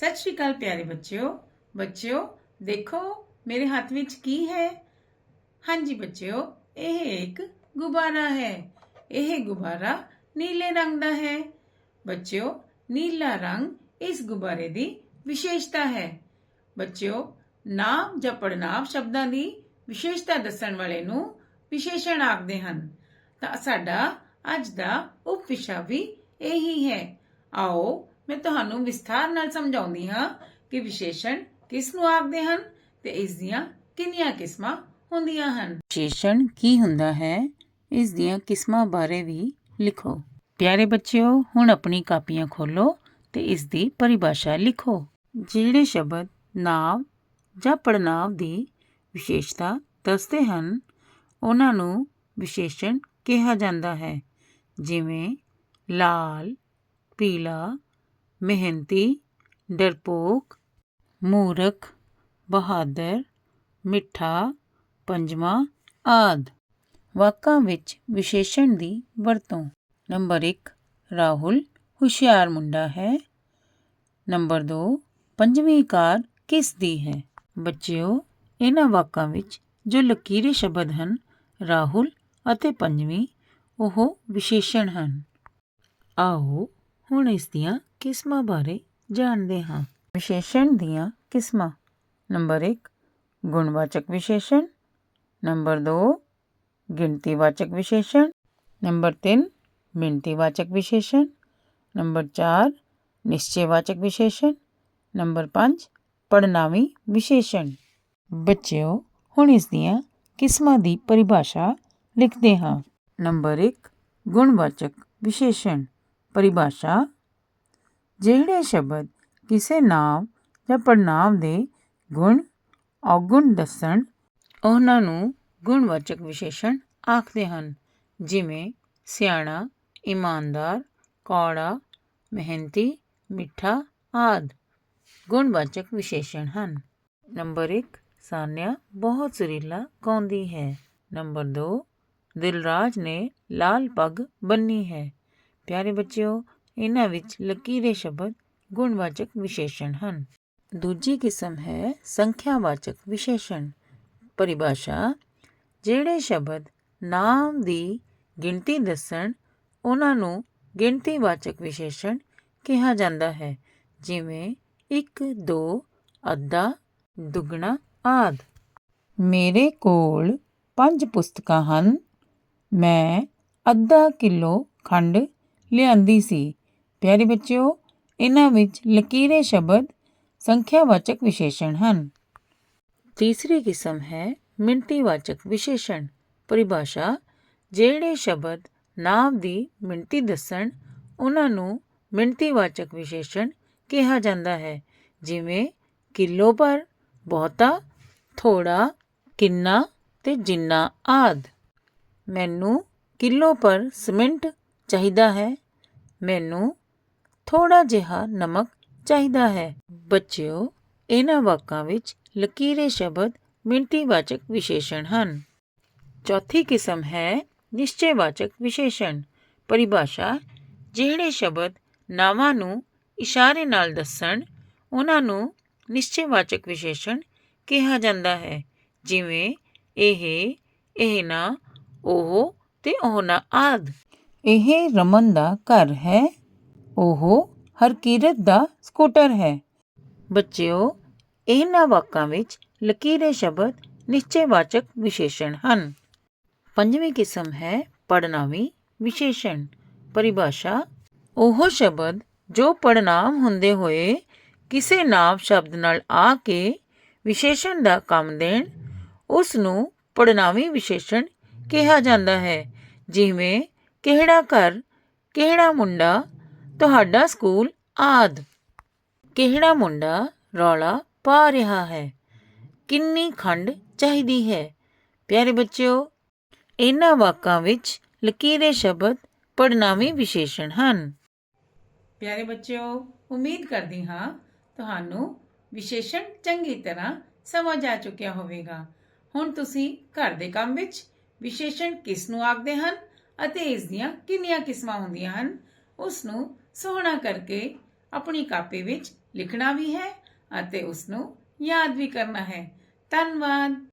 ਸਤਿ ਸ਼੍ਰੀ ਅਕਾਲ ਪਿਆਰੇ ਬੱਚਿਓ ਬੱਚਿਓ, ਦੇਖੋ ਮੇਰੇ ਹੱਥ ਵਿੱਚ ਕੀ ਹੈ? ਹਾਂਜੀ ਬੱਚਿਓ, ਇਹ ਇੱਕ ਗੁਬਾਰਾ ਹੈ। ਇਹ ਗੁਬਾਰਾ ਨੀਲੇ ਰੰਗ ਦਾ ਹੈ। ਬੱਚਿਓ, ਨੀਲਾ ਰੰਗ ਇਸ ਗੁਬਾਰੇ ਦੀ ਵਿਸ਼ੇਸ਼ਤਾ ਹੈ। ਬੱਚਿਓ, ਨਾਮ ਜਾਂ ਪੜਨਾਮ ਸ਼ਬਦਾਂ ਦੀ ਵਿਸ਼ੇਸ਼ਤਾ ਦੱਸਣ ਵਾਲੇ ਨੂੰ ਵਿਸ਼ੇਸ਼ਣ ਆਖਦੇ ਹਨ। ਤਾਂ ਸਾਡਾ ਅੱਜ ਦਾ ਉਪ ਵਿਸ਼ਾ ਵੀ ਇਹੀ ਹੈ। ਆਓ ਮੈਂ ਤੁਹਾਨੂੰ ਵਿਸਥਾਰ ਨਾਲ ਸਮਝਾਉਂਦੀ ਹਾਂ ਕਿ ਵਿਸ਼ੇਸ਼ਣ ਕਿਸ ਨੂੰ ਆਖਦੇ ਹਨ ਤੇ ਇਸ ਦੀਆਂ ਕਿੰਨੀਆਂ ਕਿਸਮਾਂ ਹੁੰਦੀਆਂ ਹਨ। ਵਿਸ਼ੇਸ਼ਣ ਕੀ ਹੁੰਦਾ ਹੈ? ਇਸ ਦੀਆਂ ਕਿਸਮਾਂ ਬਾਰੇ ਵੀ ਲਿਖੋ। ਪਿਆਰੇ ਬੱਚਿਓ, ਹੁਣ ਆਪਣੀ ਕਾਪੀਆਂ ਖੋਲੋ ਤੇ ਇਸ ਦੀ ਪਰਿਭਾਸ਼ਾ ਲਿਖੋ। ਜਿਹੜੇ ਸ਼ਬਦ ਨਾਮ ਜਾਂ ਪੜਨਾਵ ਦੀ ਵਿਸ਼ੇਸ਼ਤਾ ਦੱਸਦੇ ਹਨ, ਉਹਨਾਂ ਨੂੰ ਵਿਸ਼ੇਸ਼ਣ ਕਿਹਾ ਜਾਂਦਾ ਹੈ। ਜਿਵੇਂ ਲਾਲ, ਪੀਲਾ ਮਿਹਨਤੀ ਡਰਪੋਕ ਮੂਰਖ ਬਹਾਦਰ ਮਿੱਠਾ ਪੰਜਵਾਂ ਆਦਿ ਵਾਕਾਂ ਵਿੱਚ ਵਿਸ਼ੇਸ਼ਣ ਦੀ ਵਰਤੋਂ ਨੰਬਰ 1 ਰਾਹੁਲ ਹੁਸ਼ਿਆਰ ਮੁੰਡਾ ਹੈ ਨੰਬਰ 2 ਪੰਜਵੀਂ ਕਾਰ ਕਿਸ ਦੀ ਹੈ ਬੱਚਿਓ ਇਹਨਾਂ ਵਾਕਾਂ ਵਿੱਚ ਜੋ ਲਕੀਰੇ ਸ਼ਬਦ ਹਨ ਰਾਹੁਲ ਅਤੇ ਪੰਜਵੀਂ ਉਹ ਵਿਸ਼ੇਸ਼ਣ ਹਨ ਆਓ ਹੁਣ ਇਸ ਦੀਆਂ ਕਿਸਮਾਂ ਬਾਰੇ ਜਾਣਦੇ ਹਾਂ। ਵਿਸ਼ੇਸ਼ਣ ਦੀਆਂ ਕਿਸਮਾਂ। ਨੰਬਰ 1 ਗੁਣਵਾਚਕ ਵਿਸ਼ੇਸ਼ਣ। ਨੰਬਰ 2 ਗਿਣਤੀਵਾਚਕ ਵਿਸ਼ੇਸ਼ਣ। ਨੰਬਰ 3 ਮਿਣਤੀਵਾਚਕ ਵਿਸ਼ੇਸ਼ਣ। ਨੰਬਰ 4 ਨਿਸ਼ਚੈਵਾਚਕ ਵਿਸ਼ੇਸ਼ਣ। ਨੰਬਰ 5 ਪੜਨਾਵੀ ਵਿਸ਼ੇਸ਼ਣ। ਬੱਚਿਓ, ਹੁਣ ਇਸ ਦੀਆਂ ਕਿਸਮਾਂ ਦੀ ਪਰਿਭਾਸ਼ਾ ਲਿਖਦੇ ਹਾਂ। ਨੰਬਰ 1 ਗੁਣਵਾਚਕ ਵਿਸ਼ੇਸ਼ਣ। ਪਰਿਭਾਸ਼ਾ ਜਿਹੜੇ ਸ਼ਬਦ ਕਿਸੇ ਨਾਮ ਜਾਂ ਪੜਨਾਮ ਦੇ ਗੁਣ ਔਗੁਣ ਦੱਸਣ, ਉਹਨਾਂ ਨੂੰ ਗੁਣਵਾਚਕ ਵਿਸ਼ੇਸ਼ਣ ਆਖਦੇ ਹਨ। ਜਿਵੇਂ ਸਿਆਣਾ, ਇਮਾਨਦਾਰ, ਕੌੜਾ, ਮਿਹਨਤੀ, ਮਿੱਠਾ ਆਦ ਗੁਣਵਾਚਕ ਵਿਸ਼ੇਸ਼ਣ ਹਨ। ਨੰਬਰ 1 ਸਾਨਿਆ ਬਹੁਤ ਸੁਰੀਲਾ ਗਾਉਂਦੀ ਹੈ। ਨੰਬਰ 2 ਦਿਲਰਾਜ ਨੇ ਲਾਲ ਪੱਗ ਬੰਨੀ ਹੈ। ਪਿਆਰੇ ਬੱਚਿਓ ਇਹਨਾਂ ਵਿੱਚ ਲਕੀਰੇ ਸ਼ਬਦ ਗੁਣਵਾਚਕ ਵਿਸ਼ੇਸ਼ਣ ਹਨ। ਦੂਜੀ ਕਿਸਮ ਹੈ ਸੰਖਿਆਵਾਚਕ ਵਿਸ਼ੇਸ਼ਣ। ਪਰਿਭਾਸ਼ਾ, ਜਿਹੜੇ ਸ਼ਬਦ ਨਾਮ ਦੀ ਗਿਣਤੀ ਦੱਸਣ, ਉਹਨਾਂ ਨੂੰ ਗਿਣਤੀਵਾਚਕ ਵਿਸ਼ੇਸ਼ਣ ਕਿਹਾ ਜਾਂਦਾ ਹੈ, ਜਿਵੇਂ 1 2 ਅੱਧਾ, ਦੁੱਗਣਾ ਆਦ। ਮੇਰੇ ਕੋਲ ਪੰਜ ਪੁਸਤਕਾਂ ਹਨ। ਮੈਂ ਅੱਧਾ ਕਿਲੋ ਖੰਡ ਲਿਆਂਦੀ ਸੀ। ਪਿਆਰੇ ਬੱਚਿਓ, ਇਹਨਾਂ ਵਿੱਚ ਲਕੀਰੇ ਸ਼ਬਦ ਸੰਖਿਆਵਾਚਕ ਵਿਸ਼ੇਸ਼ਣ ਹਨ। ਤੀਸਰੀ ਕਿਸਮ ਹੈ ਮਿਣਤੀਵਾਚਕ ਵਿਸ਼ੇਸ਼ਣ। ਪਰਿਭਾਸ਼ਾ, ਜਿਹੜੇ ਸ਼ਬਦ ਨਾਮ ਦੀ ਮਿਣਤੀ ਦੱਸਣ, ਉਹਨਾਂ ਨੂੰ ਮਿਣਤੀਵਾਚਕ ਵਿਸ਼ੇਸ਼ਣ ਕਿਹਾ ਜਾਂਦਾ ਹੈ। ਜਿਵੇਂ ਕਿਲੋ ਪਰ ਬਹੁਤਾ, ਥੋੜਾ, ਕਿੰਨਾ ਤੇ ਜਿੰਨਾ ਆਦ। ਮੈਨੂੰ ਕਿਲੋ ਪਰ ਸਿਮੈਂਟ ਚਾਹੀਦਾ ਹੈ। ਮੈਨੂੰ ਥੋੜਾ ਜਿਹਾ ਨਮਕ ਚਾਹੀਦਾ ਹੈ। ਬੱਚਿਓ, ਇਹਨਾਂ ਵਾਕਾਂ ਵਿੱਚ ਲਕੀਰੇ ਸ਼ਬਦ ਮਿਣਤੀਵਾਚਕ ਵਿਸ਼ੇਸ਼ਣ ਹਨ। ਚੌਥੀ ਕਿਸਮ ਹੈ ਨਿਸ਼ਚੈਵਾਚਕ ਵਿਸ਼ੇਸ਼ਣ। ਪਰਿਭਾਸ਼ਾ, ਜਿਹੜੇ ਸ਼ਬਦ ਨਾਵਾਂ ਨੂੰ ਇਸ਼ਾਰੇ ਨਾਲ ਦੱਸਣ, ਉਹਨਾਂ ਨੂੰ ਨਿਸ਼ਚੈਵਾਚਕ ਵਿਸ਼ੇਸ਼ਣ ਕਿਹਾ ਜਾਂਦਾ ਹੈ। ਜਿਵੇਂ, ਇਹ ਇਹਨਾਂ ਉਹ ਤੇ ਉਹਨਾਂ ਆਦ। ਇਹ ਰਮਨ ਦਾ ਘਰ ਹੈ। ਉਹ ਹਰਕੀਰਤ ਦਾ ਸਕੂਟਰ ਹੈ। ਬੱਚਿਓ, ਇਹਨਾਂ ਵਾਕਾਂ ਵਿੱਚ ਲਕੀਰੇ ਸ਼ਬਦ ਨਿਸ਼ਚੈਵਾਚਕ ਵਿਸ਼ੇਸ਼ਣ ਹਨ। ਪੰਜਵੀਂ ਕਿਸਮ ਹੈ ਪੜਨਾਵੀ ਵਿਸ਼ੇਸ਼ਣ। ਪਰਿਭਾਸ਼ਾ, ਉਹ ਸ਼ਬਦ ਜੋ ਪੜਨਾਮ ਹੁੰਦੇ ਹੋਏ ਕਿਸੇ ਨਾਮ ਸ਼ਬਦ ਨਾਲ ਆ ਕੇ ਵਿਸ਼ੇਸ਼ਣ ਦਾ ਕੰਮ ਦੇਣ ਉਸ ਨੂੰ ਪੜਨਾਵੀ ਵਿਸ਼ੇਸ਼ਣ ਕਿਹਾ ਜਾਂਦਾ ਹੈ। ਜਿਵੇਂ, ਕਿਹੜਾ ਘਰ, ਕਿਹੜਾ ਮੁੰਡਾ ਤੁਹਾਡਾ ਸਕੂਲ ਆਦ। ਕਿਹੜਾ ਮੁੰਡਾ ਰੌਲਾ ਪਾ ਰਿਹਾ ਹੈ? ਕਿੰਨੀ ਖੰਡ ਚਾਹੀਦੀ ਹੈ? ਪਿਆਰੇ ਬੱਚਿਓ, ਇਹਨਾਂ ਵਾਕਾਂ ਵਿੱਚ ਲਕੀਰੇ ਸ਼ਬਦ ਪੜਨਾਵੀ ਵਿਸ਼ੇਸ਼ਣ ਹਨ। ਪਿਆਰੇ ਬੱਚਿਓ, ਉਮੀਦ ਕਰਦੀ ਹਾਂ ਤੁਹਾਨੂੰ ਵਿਸ਼ੇਸ਼ਣ ਚੰਗੀ ਤਰ੍ਹਾਂ ਸਮਝ ਆ ਚੁੱਕਿਆ ਹੋਵੇਗਾ। ਹੁਣ ਤੁਸੀਂ ਘਰ ਦੇ ਕੰਮ ਵਿੱਚ ਵਿਸ਼ੇਸ਼ਣ ਕਿਸ ਨੂੰ ਆਖਦੇ ਹਨ ਅਤੇ ਇਸ ਦੀਆਂ ਕਿੰਨੀਆਂ ਕਿਸਮਾਂ ਹੁੰਦੀਆਂ ਹਨ? ਉਸ ਨੂੰ ਸੋਹਣਾ ਕਰਕੇ ਆਪਣੀ ਕਾਪੀ ਵਿੱਚ ਲਿਖਣਾ ਵੀ ਹੈ ਅਤੇ ਉਸ ਨੂੰ ਯਾਦ ਵੀ ਕਰਨਾ ਹੈ। ਧੰਨਵਾਦ।